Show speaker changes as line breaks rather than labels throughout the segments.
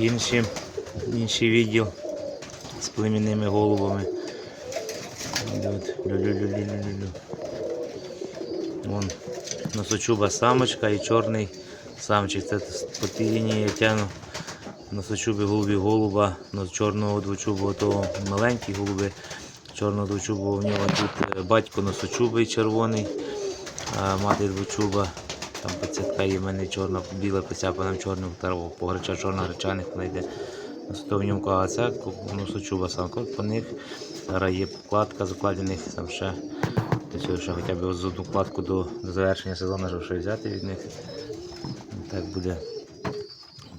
інші, інший відділ з племінними голубами. От, лю -лю -лю -лю -лю -лю. Вон носочуба самочка і чорний самчик. Це по тій лінії я тяну носочуби голубі голуба, но чорного двочубого то маленькі голуби, чорного двочубого у нього тут е, батько носочубий червоний, а мати двочуба там пацятка і в мене чорна біла посяпана чорним второго, погреча чорна гречаних вона йде. Наступним кагаця, ну сучуба сам по них. Зараз є вкладка, закладених там ще. Тобто ще хоча б з одну кладку до до завершення сезону щоб ще взяти від них. Так буде.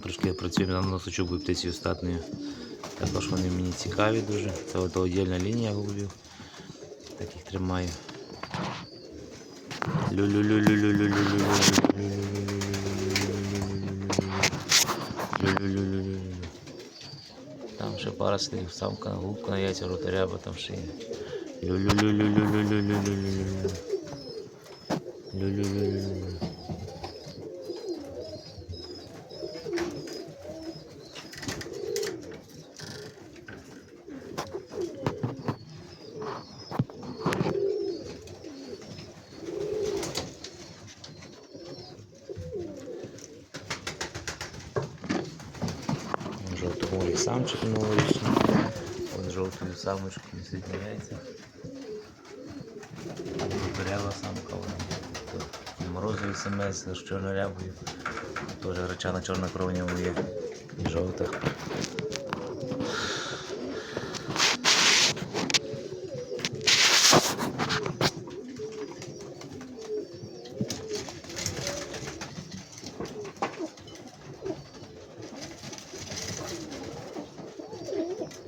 Трошки працюємо на носочубою птицею статною. Також вони мені цікаві дуже. Це от отдільна лінія голубів. Таких тримаю. Там ще пара слів, самка, губка на яйця, ротаря, бо там шиє. Лю-лю-лю-лю-лю-лю-лю-лю-лю-лю. Лю-лю-лю-лю-лю. Ой, самчик новорічний, он жовтим самочком з'являється. Берева самка вона. Морозовий самець ну, з чорнорябою. Теж гречана чорна кровня є і жовтих.